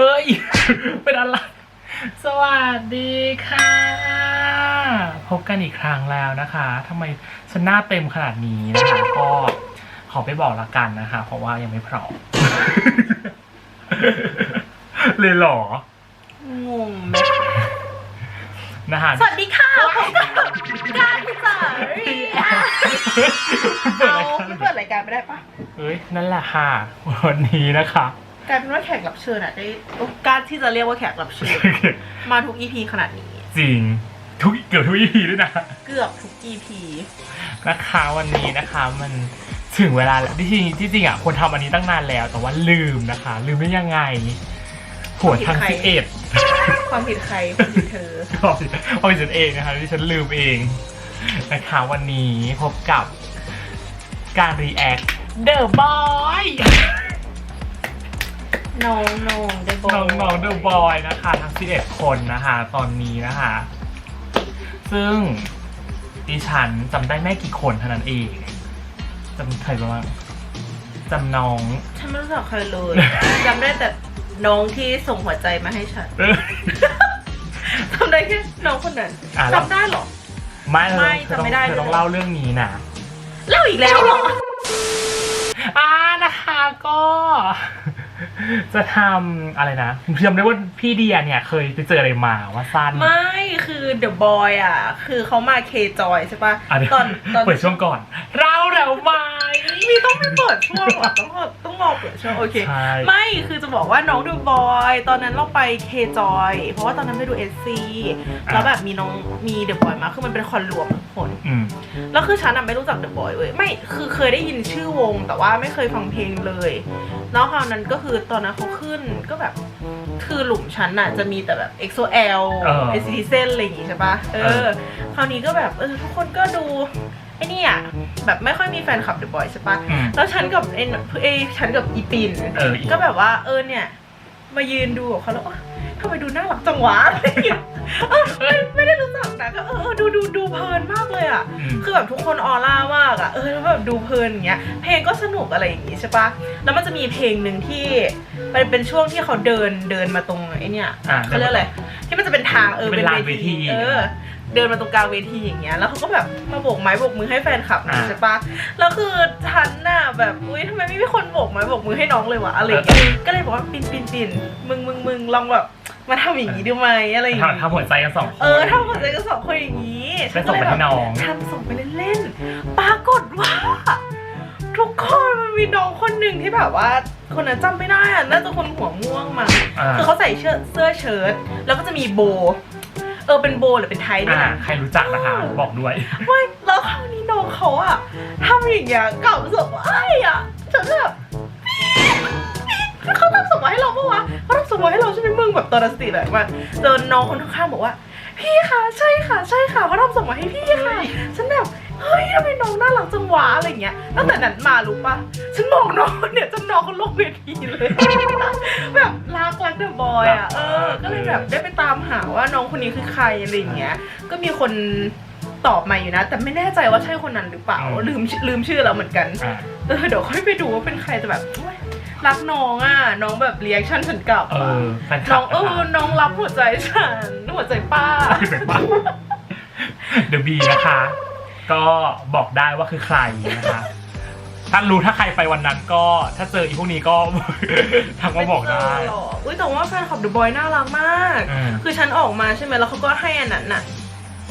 เฮ้ย เป็นอะไร สวัสดีค่ะ พบกันอีกครั้งแล้วนะคะทำไมฉันหน้าเต็มขนาดนี้นะคะ ก็ขอไปบอกละกันนะคะ เพราะว่ายังไม่พร้อม เลยเหรอ งงไหมนะคะสวัสดีค่ะพบกับการพิจารเอาไม่เปิดรายการไม่ได้ปะเฮ้ย นั่นแหละค่ะ วันนี้นะคะ กลายเป็นว่าแขกรับเชิญอะได้โอกาสที่จะเรียกว่าแขกรับเชิญ มาทุกอีพีขนาดนี้ จริงทุกเกือบทุก EP ด้วยนะ เกือบทุกอีพีนะคะวันนี้นะคะมันถึงเวลาแล้วที่จริงที่จริงอะควรทำอันนี้ตั้งนานแล้ว แต่ว่าลืมนะคะ ลืมได้ยังไงหัวทั้งสิบเอ็ดความผิดใครความผิดเธอก็เอาไปฉันเองนะคะที่ฉันลืมเองนะคะวันนี้พบกับการรีแอค The Boy น้องน้องได้บอกน้องๆ The Boy นะคะ ทั้ง 11 คนนะคะ ตอนนี้นะคะ ซึ่งดิฉันจำได้ไม่กี่คนเท่านั้นเองจำใครบ้างจำน้อง ฉันไม่รู้จักใครเลยจำได้แต่น้องที่ส่งหัวใจมาให้ฉันเอ้ยจำได้แค่น้องคนนั้นอะแล้ว จำได้เหรอ ไม่ไม่เธอต้องจำไม่ได้ เธอต้องเลยเล่าเรื่องนี้นะ เล่าอีกแล้วเหรอ อ่านะคะก็ จะทำอะไรนะจำได้ว่าพี่เดียเนี่ยเคยไปเจออะไรมาว่าสั้น ไม่คือเดอะบอยอะ คือเขามาเคจอยใช่ปะอะเดี๋ยวตอนตอนเปิดช่วงก่อน เราแล้วไหมมีต้องไม่เปิดช่วงเหรอต้องต้องรอเปิดช่วงโอเคใช่ไม่คือจะบอกว่าน้องเดอะบอยตอนนั้นเราไปเคจอยเพราะว่าตอนนั้นไปดูเอสซีแล้วแบบมีน้องมีเดอะบอยมาคือมันเป็นคอนรวมทุก คนอืมแล้วคือฉันอะไม่รู้จักเดอะบอยเว้ยไม่คือเคยได้ยินชื่อวง แต่ว่าไม่เคยฟังเพลงเลยแล้วคราวนั้นก็คือตอนนั้นเขาขึ้นก็แบบ คือหลุมฉันอะจะมีแต่แบบ EXO-L เออเอซิเซนอะไรอย่างงี้ใช่ปะเอเออ อ คราวนี้ก็แบบเออทุกคนก็ดูไอ้นี่อะแบบไม่ค่อยมีแฟนคลับเดอะบอยใช่ปะ อืม แล้วฉันกับไอ้เอ้ยฉันกับอีปินเอออี ก็แบบว่าเออเนี่ย มายืนดูกับเขาแล้วเอ้ย ทำไมดูน่ารักจังวะอะไรอย่างเงี้ยเออไม่ไม่ได้รู้จักนะก็เออเออดูดูดูเพลินมากเลยอะอืม คือแบบทุกคนออร่ามากอะเออแล้วแบบดูเพลินอย่างเงี้ย เพลงก็สนุกอะไรอย่างงี้ใช่ปะแล้วมันจะมีเพลงหนึ่งที่มันเป็นช่วงที่เขาเดินเดินมาตรงไอ้เนี่ยอ่า เขาเรียกอะไรที่มันจะเป็นทางเออเป็นลานเวทีเออ เดินมาตรงกลางเวทีอย่างเงี้ย แล้วเขาก็แบบมาโบกไม้โบกมือให้แฟนคลับนะอ่า ใช่ปะแล้วคือฉันน่ะแบบอุ้ยทำไมไม่มีคนโบกไม้โบกมือให้น้องเลยวะอะไรอย่างเงี้ยก็เลยบอกว่าปินปินปินมึงมึงมึงลองแบบ มาทำอย่างงี้ดูไหมอะไรอย่างทำงี้ทำหัวใจกันสองคน เออทำหัวใจกันสองคนอย่างนี้ได้ส่งไปให้น้องทำส่งไปเล่นๆปรากฏว่า ทุกคนมันมีน้องคนหนึ่งที่แบบว่าคนนั้นจำไม่ได้อะน่าจะคนหัวม่วงมั้งอ่าคือเขาใส่เสื้อเสื้อเชิ้ตแล้วก็จะมีโบว์เออเป็นโบว์หรือเป็นไทยด้วยอ่านะใครรู้จักนะคะบอกด้วยไม่แล้วคราวนี้น้องเขาอะทำอย่างเงี้ยกับส่งมาให้อ แบบตอนนั้นสติแบบว่าเจอน้องคนข้างๆบอกว่า พี่คะใช่ค่ะ ใช่ค่ะเขาทำส่งมาให้พี่ค่ะ ฉันแบบเฮ้ยทำไมน้องน่ารักจังวะอะไรเงี้ยตั้งแต่นั้นมารู้ปะฉันมองน้องเนี่ยจนน้องเขาลงเวทีเลยแบบรักรักเดอะบอยอะเออ ก็เลยแบบได้ไปตามหาว่าน้องคนนี้คือใครอะไรอย่างเงี้ย ก็มีคนตอบมาอยู่นะ แต่ไม่แน่ใจว่าใช่คนนั้นหรือเปล่าอืมลืมชื่อลืมชื่อแล้วเหมือนกันอ่าเออเดี๋ยวค่อยไปดูว่าเป็นใครแต่แบบโอ๊ย รักน้องอะ น้องแบบเรีแอคชั่นฉันกลับเออะอแฟนคน้ลัอบงเอนะอคะน้องรับหัวใจฉันหัวใจป้า เป็นปะเดอะบีนะคะ ก็บอกได้ว่าคือใครนะคะ ถ้ารู้ถ้าใครไปวันนั้นก็ถ้าเจออีพวกนี้ก็ ทักมาบอกได้ ม่เจหรอกอุ้ยแต่ว่าแฟนคลับเดอะบอยน่ารักมาก อืม คือฉันออกมาใช่ไหมแล้วเขาก็ให้อันนั้นน่ะ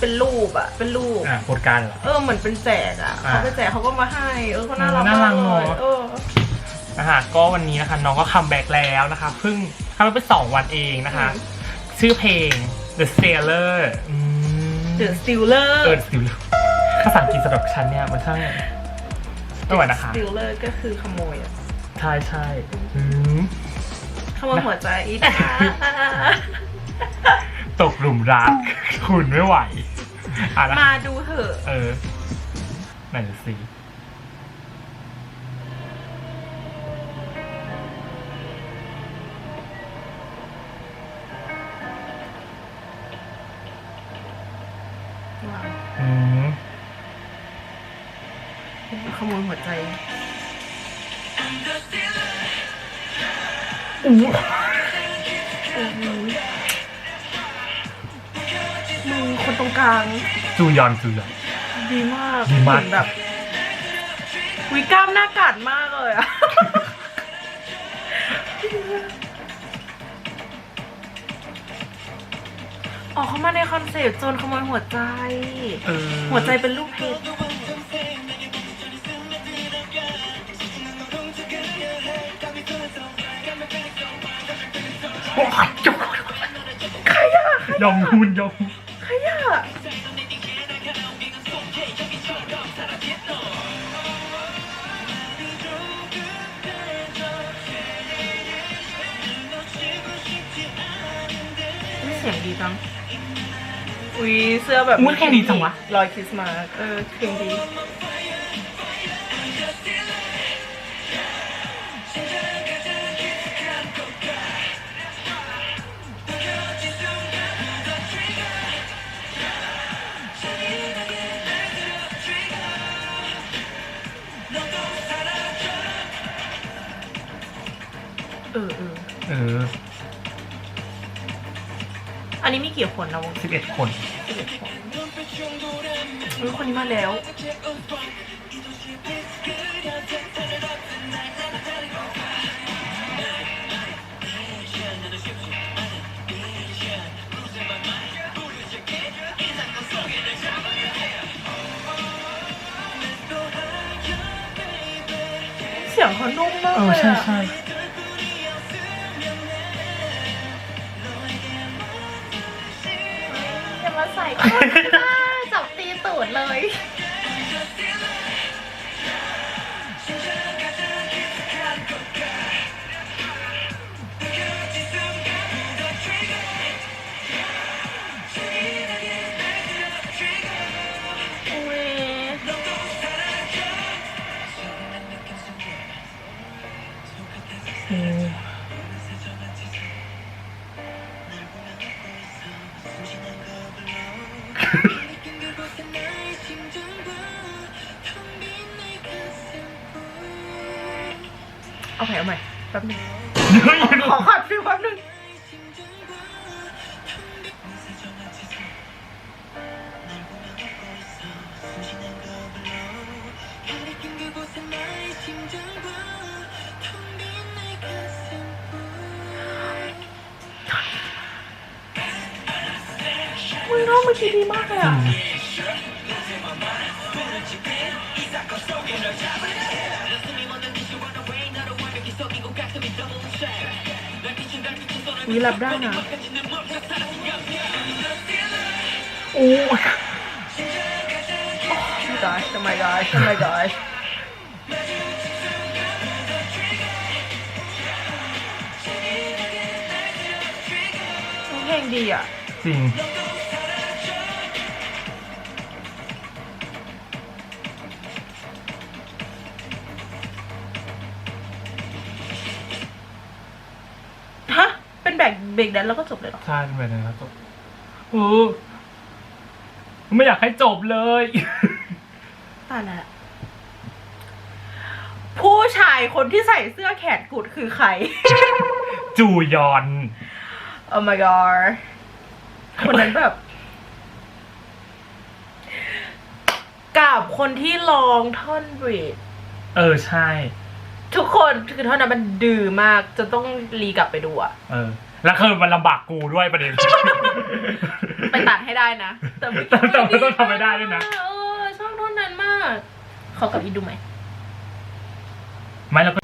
เป็นรูปอะเป็นรูป อ่าโคตรการเหรอ เออเหมือนเป็นแจกอะอ่าเขาไปแจกเขาก็มาให้ เออเขาน่ารักน่ารักมเนอะเลยเออ นะคะก็วันนี้นะคะน้องก็คัมแบ็กแล้วนะคะเพิ่งทำไปสองวันเองนะคะ ชื่อเพลง The Sailor อืมเดอะสติลเลอร์เออ Sailor ภาษาอังกฤษสำหรับฉันเนี่ยมันช่างไม่ไหวนะคะสติลเลอร์ก็คือขโมยอะใช่ใช่อืมขโมยหัวใจอีดาตกหลุมรัก คุณไม่ไหวอะนะมาดูเถอะ เออไหนดูสิ ขโมยหัวใจอู้มึงคนตรงกลางจูยอนจูยอน ดีมากดีมาก เหอนแบบวิกล้ามหน้ากัดมากเลยอะออกเข้ามาในคอนเซปต์โจนขโมยหัวใจ เออหัวใจเป็นรูปเพชร ใครอะยองฮุนยองใครอะอุ๊ยเสียงดีจัง อุ้ยเสื้อแบบอุ้ยเพลงดีจังวะ รอยคริสต์มาสเออเพลงดี นนี้มีกี่คนนะวงสิบเอ็ดคนสิบเอ็ดคนอุ้ยคนนี้มาแล้ว เสียงเขานุ่มมากเอเลอยใช่อะใช่ เลย เอาใหม่เอาใหม่แป๊บนึงเฮ้ยขอขัดฟิลแป๊บนึงมึงน้องเมื่อกี้ดีมากเลยอะ วิรับได้นะ โอ้ย Oh my gosh, oh my gosh, oh my gosh. เพลงดีอ่ะ จริง แบกเบรกแดนแล้วก็จบเลยเหรอ ใช่เป็นแบบนั้นครับจบเออไม่อยากให้จบเลย ตายแล้วผู้ชายคนที่ใส่เสื้อแขนกุดคือใคร จูยอน Oh my god คนนั้นแบบ กับคนที่ลองท่อนบรีดเออใช่ ทุกคนคือท่อนนั้นมันดื้อมาก จะต้องรีกลับไปดูอะเออ แล้วคือมันลำบากกูด้วยประเด็น ไปตัดให้ได้นะ แต่ไม่แต่แต่ว่าต้องทำให้ได้ด้วยนะ เออชอบท่อนนั้นมาก ขอกลับอีกดูไหม ไม่เราก็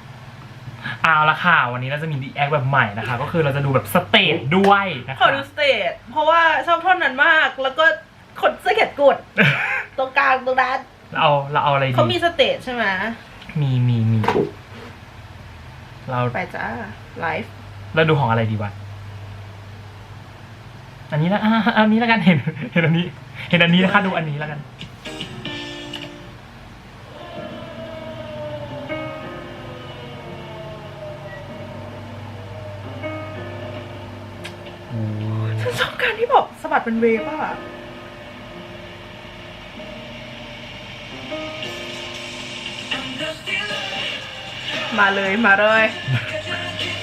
เอาละค่ะ วันนี้เราจะมีดีแอคแบบใหม่นะคะ ก็คือเราจะดูแบบสเตจด้วยนะขอคะ ดูสเตจเพราะว่าชอบท่อนนั้นมาก แล้วก็คนเสื้อแขนกุดตรงกลางตรงนั้นเราเอาเราเอาอะไรดี เขามีสเตจใช่ไหมมีมีมี เราไปจ้าไลฟ์ เราดูของอะไรดีวะ อันนี้ละอะอันนี้แล้วกันเห็น เห็นอันนี้ เห็นอันนี้นะคะดูอันนี้แล้วกันโอ้ยฉันชอบการที่แบบสะบัดเป็นเวฟอะมาเลยมาเลย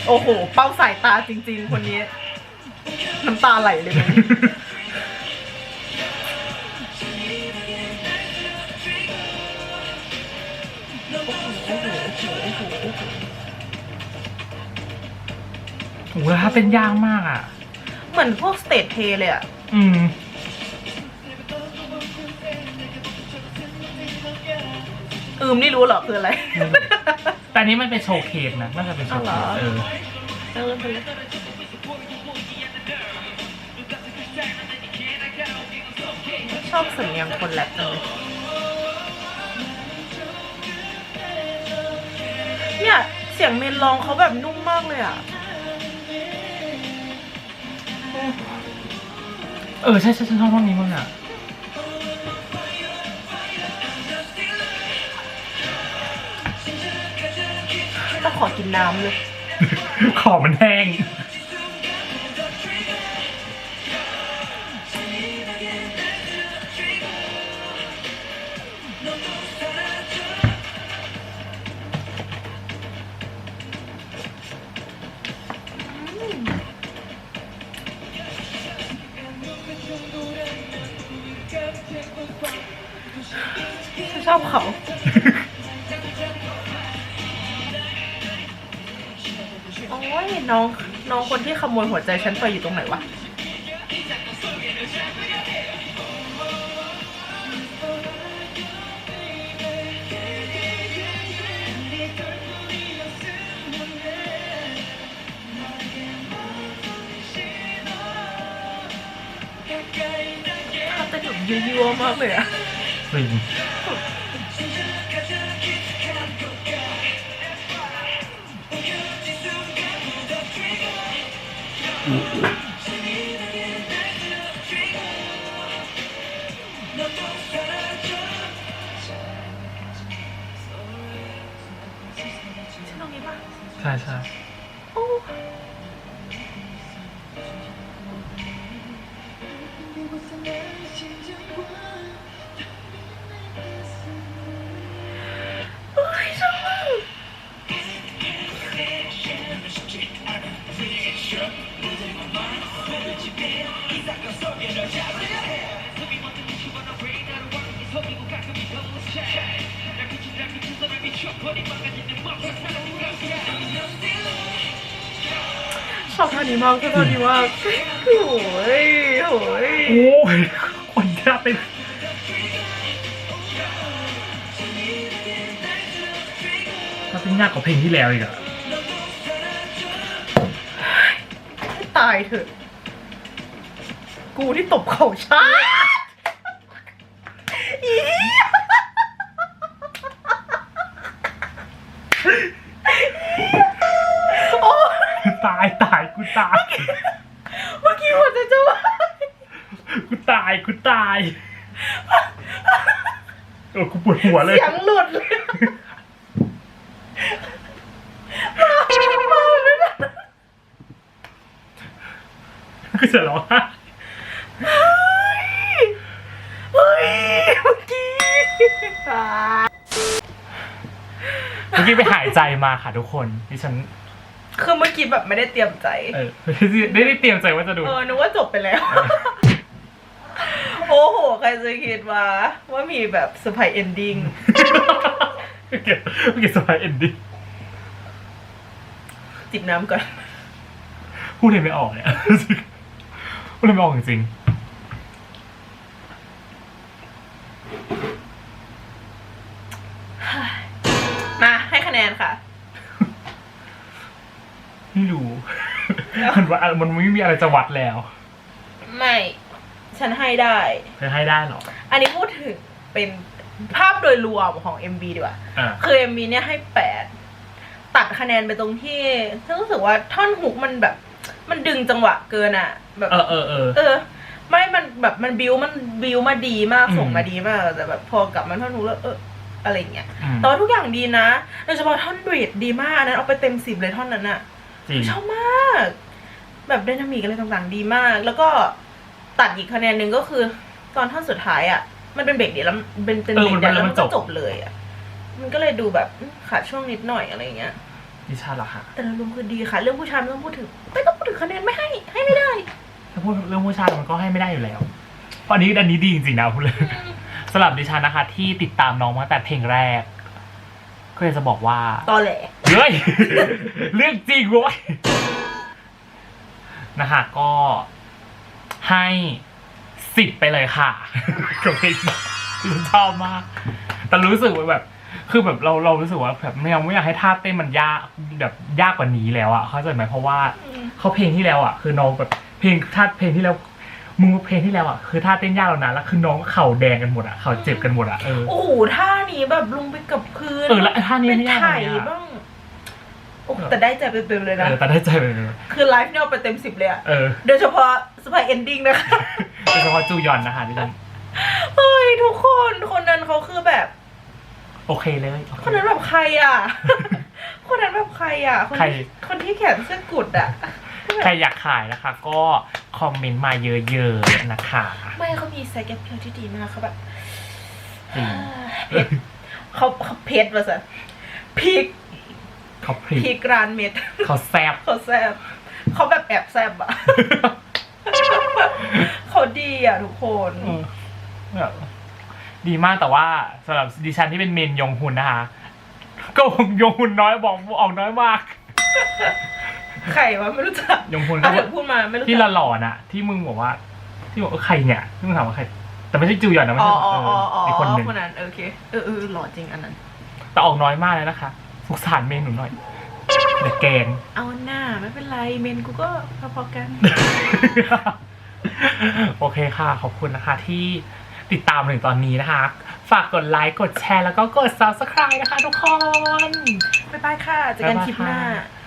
โอ้โห เป้าสายตาจริง ๆ คนนี้ น้ำตาไหลเลย โอ้โหแล้วถ้าเป็นยากมากอะ เหมือนพวกสเตทเพลย์เลยอะอืม อืม นี่รู้เหรอคืออะไร ไม่รู้ แต่อันนี้มันเป็นโชว์เคสนะ มันจะเป็นโชว์เคสเออ เออ ชอบสำเนียงคนแรปจังเลยเนี่ย เสียงเมนร้องเขาแบบนุ่มมากเลยอะ เออ ใช่ใช่ฉันชอบท่อนนี้มากอะต้องขอกินน้ำเลย ขอมันแห้ง อบเขา โอ้ยน้องน้องคนที่ขโมยหัวใจฉันไปอยู่ตรงไหนวะ ถ้าเต้นแบบยั่วๆมากเลยอะ จริงใะใช่ใช่โอ้โอ้ยชอบมาก ชอบท่านี้มากชอบท่านี้มากโอ้ยโอ้ยโอ้ยคนยากเป็นถ้าเป็นยากกว่าเพลงที่แล้วอีกอะให้ตายเถอะ กูที่ตบเข่าชาอีโอ้ย ตายตายกูตาย เมื่อกี้หัวใจจะวาย กูตายกูตายโอ้กูปวดหัวเลย เสียงหลุดเลยมามาไม่ได้ก็จะร้องไห้เฮ้ยเมื่อกี้อ่าเมื่อกี้ไปหายใจมาค่ะทุกคนดิฉันคือเมื่อกี้แบบไม่ได้เตรียมใจ เออไม่ได้เตรียมใจว่าจะดู เออนึกว่าจบไปแล้วโอ้โหใคร จะคิดว่าว่ามีแบบเซอร์ไพรส์เอนดิ้งเมื่อกี้เมื่อกี้สบายเอ็นดี้จิบน้ำก่อน พูดเลยไม่ออกเนี่ยพูดเลยไม่ออกจริงมาให้คะแนนค่ะ ๆไม่รู้ มันว่ามันไม่มีอะไรจะวัดแล้ว ไม่ ฉันให้ได้ เธอให้ได้เหรอ อันนี้พูดถึงเป็นภาพโดยรวมของ MV ดีกว่า อ่า คือ MV เนี่ยให้แปดตัดคะแนนไปตรงที่ฉันรู้สึกว่าท่อนฮุกมันแบบ มันดึงจังหวะเกินอะ แบบ เออเออเออ เออ ไม่มันแบบมันบิวมันบิวมาดีมากอืม ส่งมาดีมากแต่แบบพอกลับมาท่อนฮุกแล้วเอออะไรอย่างเงี้ยอืมแต่ว่าทุกอย่างดีนะโดยเฉพาะท่อนบรีดดีมากอันนั้นเอาไปเต็มสิบเลยท่อนนั้นอะ จริง ชอบมาก แบบไดนามิกอะไรต่างๆ ดีมาก แล้วก็ ตัดอีกคะแนนหนึ่งก็คือ ตอนท่อนสุดท้ายอะมันเป็นเบรกเดียวแล้วเป็นเป็นเอเบอรมักนเดียวแล้วมัมันนก็จบจบเลยอะมันก็เลยดูแบบอืมขาดช่วงนิดหน่อยอะไรอย่างเงี้ยดิชาเหรอคะแต่โดยรวมคือดีค่ะ เรื่องผู้ชายไม่ต้องพูดถึงไม่ต้องพูดถึงคะแนนไม่ให้ให้ไม่ได้ ถ้าพูดเรื่องผู้ชายมันก็ให้ไม่ได้อยู่แล้วเพราะอันนี้อันนี้ดีจริงๆนะพูดเลยสำหรับดิฉันนะคะ ที่ติดตามน้องมาตั้งแต่เพลงแรก ก็อยากจะบอกว่าตอแหลเฮ้ยเรื่องจริงเว้ยนะคะก็ ให้สิบไปเลยค่ะกับเพลงนี้ที่ฉันชอบมาก แต่รู้สึกว่าแบบ คือแบบเราเรารู้สึกว่าแบบไม่ยังไม่อยากให้ท่าเต้นมันยากแบบยากกว่านี้แล้วอะเข้าใจไหมเพราะว่าเขาเพลงที่แล้วอะคือน้องแบบเพลงท่าเพลงที่แล้วมึงเพลงที่แล้วอะคือท่าเต้นยากแล้วนะแล้วคือน้องเข่าแดงกันหมดอะเข่าเจ็บกันหมดอะเออโอ้โหท่านี้แบบลงไปกับพื้นเออแล้วท่านี้เป็นไม่ยากไถ่เลยอะบ้างโอ้ แต่ได้ใจเต็มๆเลยเอนะอแต่ได้ใจไปเลยคือไลฟ์เนี่ยเอาไปเต็มสิบเลยอะเออโดยเฉพาะสไปเอนดิ้งนะคะ โดยเฉพาะจูยอนนะคะที่ฉันเฮ้ย ทุกคนคนนั้นเขาคือแบบ โอเคเลยโอเค คนนั้นแบบใครอะ คนนั้นแบบใครอะ คนใคร ที่คนที่แขนเสื้อกุดอะ ใครอยากขายนะคะ ก็คอมเมนต์มาเยอะๆนะคะไม่เขามีไซส์แกปเพียวที่ดีมากเขาแบบจริง เพชรเขาเขาเพชรมาสิพริก เขาพริพริกกรานเม็ดเขาแซบเขาแซบเขาแบบแอบแซบอะเขาดีอะทุกคนเออแบบดีมากแต่ว่าสำหรับดิฉันที่เป็นเมนยงหุนนะคะ ก็ยงหุนน้อยบอกออกน้อยมาก ใครวะไม่รู้จักยงหุนอะก็เดี๋ยวพูดมาไม่รู้ที่จักหล่อๆน่ะ ที่มึงบอกว่า ที่บอกว่าใครเนี่ยที่มึงถามว่าใคร แต่ไม่ใช่จูยอนนะไม่อ๋อใช่อ๋อเออ๋อออ๋ออีกคนหนึ่งคนนั้นเออโอเคเออเออหล่อจริงอันนั้น แต่ออกน้อยมากเลยนะคะ สงสารเมนหนูหน่อยเดี๋ยวแกง เอาหน้าไม่เป็นไรเมนกูก็พอๆกัน โอเคค่ะ ขอบคุณนะคะที่ติดตามถึงตอนนี้นะคะ ฝากกดไลค์ กดแชร์ แล้วก็กด subscribe นะคะทุกคน บ๊ายบายค่ะเจอกันคลิปหน้า บ๊ายบายค่ะ